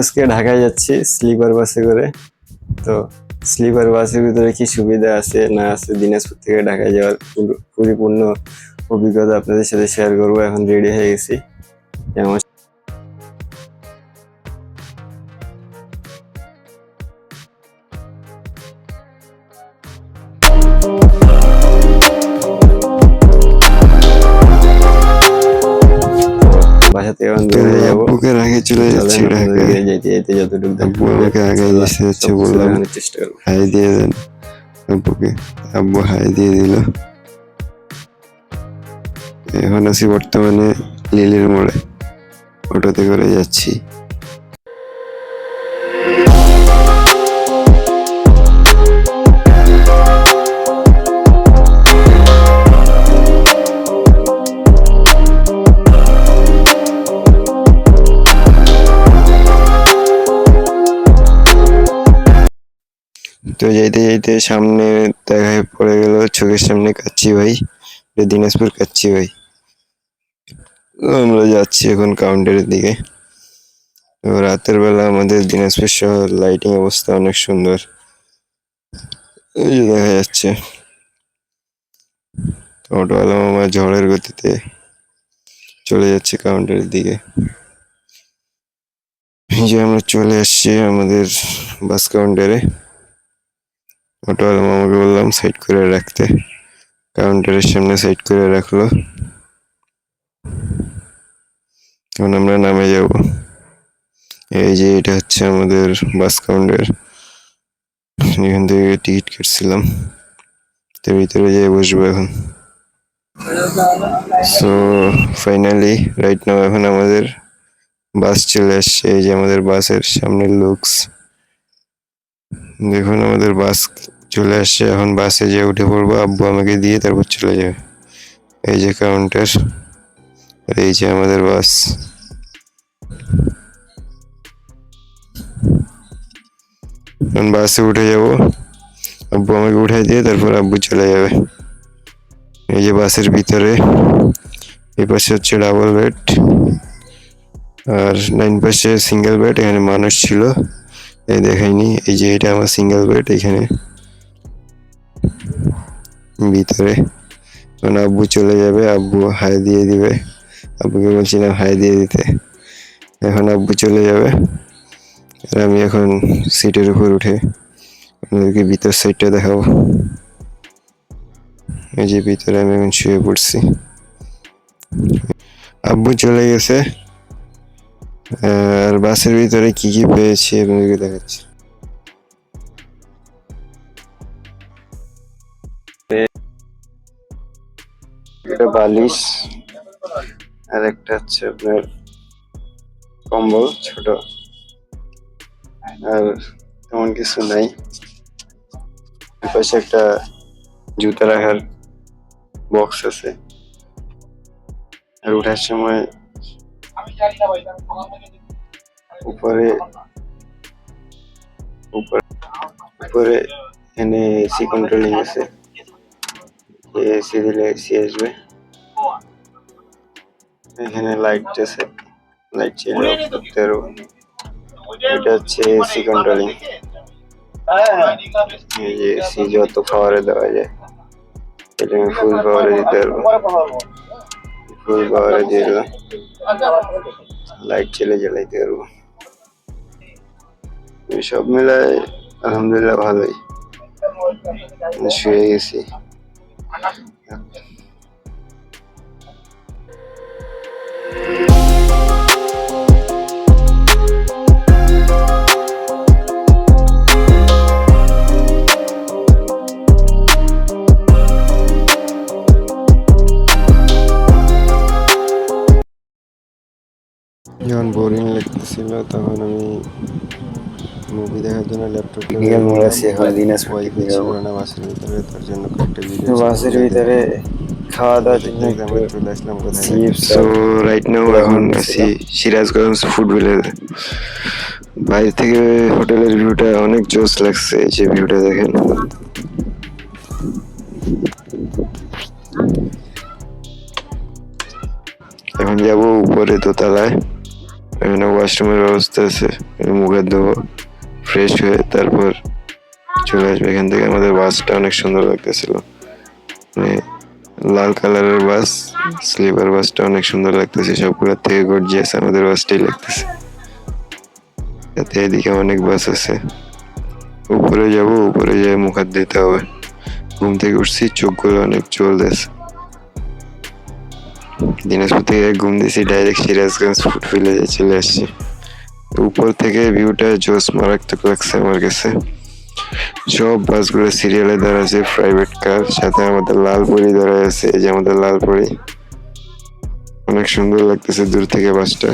আজকে ঢাকায় যাচ্ছি স্লিপার বাসে করে। তো স্লিপার বাসের ভিতরে কি সুবিধা আছে না আছে দিনাজপুর থেকে ঢাকায় যাওয়ার পরিপূর্ণ অভিজ্ঞতা আপনাদের সাথে শেয়ার করব। এখন রেডি হয়ে গেছি। আমার যাব। আগে চলে যাচ্ছি চলেন ঢাকায় যেতে যেতে যতটুকু আব্বু আমাকে আগে যেতে যাচ্ছে বললাম হাই দিয়ে দেন। আব্বুকে। আব্বু হাই দিয়ে দিল। এখন আছি বর্তমানে লিলির মোড়ে। অটোতে করে যাচ্ছি। সামনে দেখায় পড়ে গেল, চোখের সামনে কাচ্চি ভাই দিনাজপুর কাচ্চি ভাই। আমরা যাচ্ছি এখন কাউন্টারের দিকে। রাতের বেলা আমাদের দিনাজপুর শহর লাইটিং অবস্থা অনেক সুন্দর। দেখা যাচ্ছে। অটোওয়ালা মামা ঝড়ের গতিতে চলে যাচ্ছে কাউন্টারের দিকে। যে আমরা চলে আসছি আমাদের বাস কাউন্টারে অটোওয়ালা মামাকে বললাম সাইড করে রাখতে। কাউন্টারের সামনে সাইড করে রাখল। এখন আমরা নামে যাব। এই যে এটা হচ্ছে আমাদের বাস কাউন্টার এখান থেকে টিকিট কাটছিলাম। তো ভিতরে যেয়ে বসবো এখন। সো ফাইনালি রাইট নাও এখন আমাদের বাস চলে আসছে। এই যে আমাদের বাসের সামনের লুকস দেখুন আমাদের বাস চলে আসছে, এখন বাসে যে উঠে পড়ব, আব্বু আমাকে দিয়ে তারপর চলে যাবে। এই যে কাউন্টার আর এই যে আমাদের বাস এখন বাসে উঠে যাব, আব্বু আমাকে উঠাই দিয়ে তারপর আব্বু চলে যাবে। এই যে বাসের ভিতরে, এই পাশে হচ্ছে ডাবল বেড আর নাইন পাশে সিঙ্গেল বেড এখানে মানুষ ছিল। এই দেখাইনি, এই যে এটা আমার সিঙ্গেল বেড এখানে। ভিতরে। এখন আব্বু চলে যাবে, আব্বু হাই দিয়ে দিবে। আব্বুকে বলছিলাম হাই দিয়ে দিতে। এখন আব্বু চলে যাবে। আর আমি এখন সিটের উপর উঠে আপনাদেরকে ভিতর সাইডটা দেখাবো। এই যে ভিতরে আমি এখন শুয়ে পড়ছি। আব্বু চলে গেছে। আর বাসের ভিতরে কি কি পেয়েছি আপনাদেরকে দেখাচ্ছি। একটা বালিশ আর একটা হচ্ছে আপনার কম্বল ছোট। আর তেমন কিছু নাই। পাশে একটা জুতা রাখার বক্স আছে। আর ওঠার সময় উপরে উপরে উপরে এখানে কন্ট্রোলিং আছে। এসি দিলে এসি আসবে। এখানে লাইট আছে। লাইট চেঞ্জ করতে পারব এটা হচ্ছে এসি কন্ট্রোলিং এই যে এসি যত পাওয়ারে দেওয়া যায় এটা আমি ফুল পাওয়ারে দিতে পারব। ফুল পাওয়ারে দিয়ে দিলাম। লাইট চলে জ্বালাইতে পারব। সব মিলায় আলহামদুলিল্লাহ ভালোই। শুয়ে গেছি। যখন বোরিং লাগতেছিল তখন আমি মুভি দেখার জন্য ল্যাপটপ Typical মোড় আছে এখন দিনাজপুর ছিল না বাসের ভিতরে তার জন্য কয়েকটা ভিডিও বাসের ভিতরে খাওয়া দাওয়ার জন্য আমরা চলে আসলাম কোথায় সো রাইট নাও এখন আছি সিরাজগঞ্জ ফুটবলের বাইরে থেকে হোটেলের ভিউটা অনেক জোস লাগছে যে ভিউটা দেখেন। এখন যাব উপরে দোতলায়। এখানে ওয়াশরুমের ব্যবস্থা আছে। মুখে ধোবো ফ্রেশ হয়ে তারপর চলে আসবে। এখান থেকে আমাদের বাসটা অনেক সুন্দর লাগতেছিল। মানে লাল কালারের বাস, স্লিপার বাসটা অনেক সুন্দর লাগতেছে। সবগুলোর থেকে গর্জিয়াস আমাদের বাসটাই লাগতেছে। যাতে এদিকে অনেক বাস আছে। উপরে যাব, উপরে যেয়ে মুখ হাত দিতে হবে। ঘুম থেকে উঠছি, চোখগুলো অনেক চলতেছে। দিনাজপুর থেকে ঘুম দিয়েছি ডাইরেক্ট সিরাজগঞ্জ ফুটফিলে চলে আসছি। উপর থেকে ভিউটা জোস মারাত্মক লাগছে আমার কাছে। সব বাসগুলো সিরিয়ালে দাঁড়াচ্ছে প্রাইভেট কার সাথে আমাদের লালপুরি দাঁড়ায় আছে, এই যে আমাদের লালপুরি। অনেক সুন্দর লাগতেছে দূর থেকে বাসটা।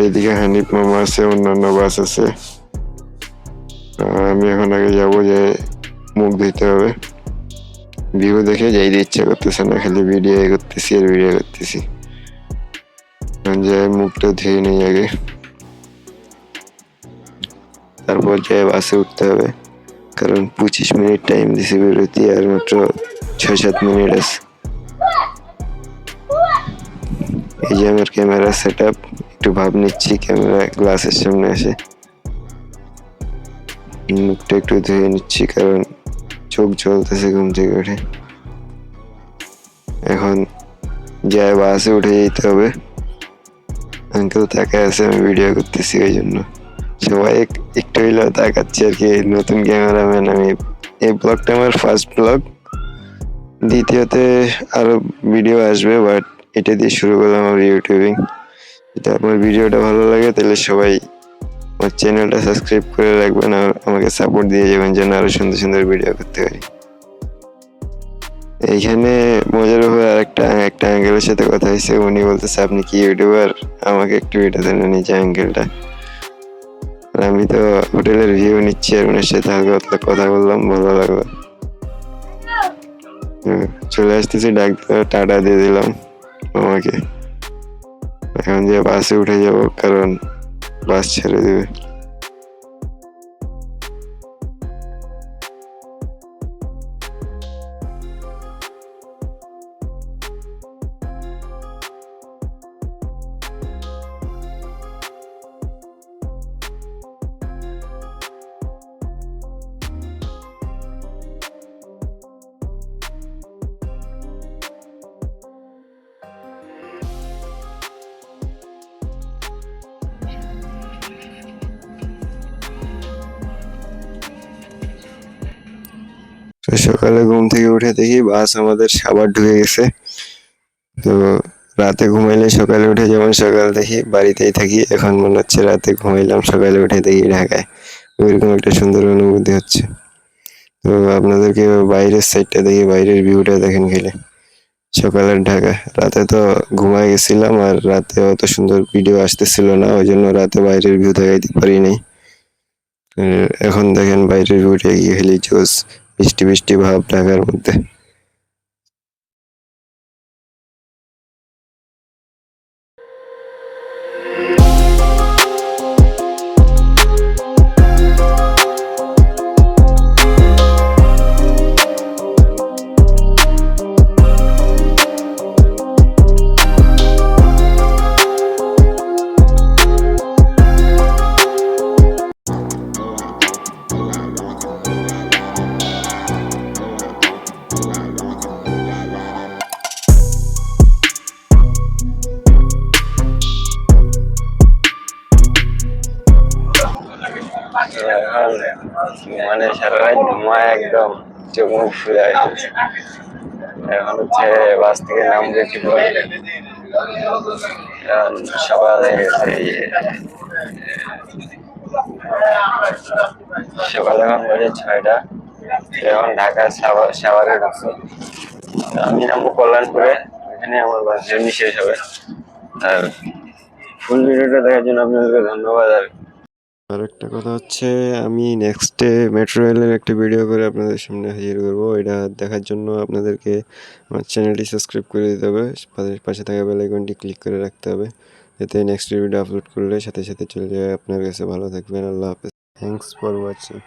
এইদিকে হানিফ মামা আছে, অন্যান্য বাস আছে। আমি এখন আগে যাব যে মুখ ধুইতে হবে। ভিউ দেখে যাইতে ইচ্ছা করতেছে না, খালি ভিডিও করতেছি আর ভিডিও করতেছি। যাই মুখটা ধুয়ে নেই আগে। তারপর যাই বাসে উঠতে হবে, কারণ পঁচিশ মিনিট টাইম দিছে বিরতি আর মাত্র ছয় সাত মিনিট আছে। এই যে আমার ক্যামেরা সেট আপ একটু ভাব নিচ্ছি ক্যামেরা গ্লাসের সামনে এসে মুখটা একটু ধুয়ে নিচ্ছি, কারণ চোখ জ্বলতেছে ঘুম থেকে উঠে। এখন যায় বাসে উঠে যেতে হবে। আঙ্কেল তাকায় আছে, আমি ভিডিও করতেছি ওই জন্য। সবাই এক- একটু হইলেও তাকাচ্ছে আর কি নতুন ক্যামেরাম্যান আমি এই ব্লগটা আমার ফার্স্ট ব্লগ দ্বিতীয়তে আরও ভিডিও আসবে বাট এটা দিয়ে শুরু করলাম আমার ইউটিউবিং যদি আপনার ভিডিওটা ভালো লাগে, তাহলে সবাই আমার চ্যানেলটা সাবস্ক্রাইব করে রাখবেন আর আমাকে সাপোর্ট দিয়ে যাবেন যেন আরও সুন্দর সুন্দর ভিডিও করতে পারি। এইখানে মজার ব্যাপার আর একটা একটা অ্যাঙ্গেলের সাথে কথা হয়েছে। উনি বলতেছে, আপনি কি ইউটিউবার আমাকে একটু এটা দেন নিচে অ্যাঙ্গেলটা আর আমি তো হোটেলের ভিউ নিচ্ছি আর ওনার সাথে হালকা পাতলা কথা বললাম, ভালো লাগল। চলে আসতেছি, ডাক টাটা দিয়ে দিলাম আমাকে। এখন যে বাসে উঠে যাব, কারণ বাস ছেড়ে তো সকালে ঘুম থেকে উঠে দেখি বাস আমাদের সাবার ঢুকে গেছে। তো রাতে ঘুমাইলে সকালে উঠে যেমন সকাল দেখি, বাড়িতেই থাকি। এখন মনে হচ্ছে রাতে ঘুমাইলাম, সকালে উঠে দেখি ঢাকায়। ওইরকম একটা সুন্দর অনুভূতি হচ্ছে। তো আপনাদেরকে বাইরের সাইডটা দেখি, বাইরের ভিউটা দেখেন খেলে। সকালের ঢাকা। রাতে তো ঘুমায় গেছিলাম আর রাতে অত সুন্দর ভিডিও আসতেছিল না ওই জন্য রাতে বাইরের ভিউ দেখাইতে পারি নাই এখন দেখেন বাইরের ভিউটা গিয়ে খেলি জোস বৃষ্টি বৃষ্টি ভাব ঢাকার মধ্যে। মানে সারা রাত একদম, চোখ মুখ ফুলে গেছে এখন হচ্ছে বাস থেকে কি বলে এখন সকাল হয়ে সকাল এখন বাজে ছয়টা। এখন ঢাকা সাভার সাভারে ঢুকছে আমি নামবো কল্যাণপুরে এখানে আমার বাস জার্নি শেষ হবে। আর ফুল ভিডিওটা দেখার জন্য আপনাদেরকে ধন্যবাদ আর আর একটা কথা হচ্ছে, আমি নেক্সটে মেট্রো রেলের একটা ভিডিও করে আপনাদের সামনে হাজির করব। এটা দেখার জন্য আপনাদেরকে আমার চ্যানেলটি সাবস্ক্রাইব করে দিতে হবে। পাশে- থাকা বেলাইকনটি ক্লিক করে রাখতে হবে। যাতে নেক্সট ভিডিও আপলোড করলে সাথে সাথে চলে যায়। আপনার কাছে ভালো থাকবেন। আল্লাহ হাফেজ। Thanks for watching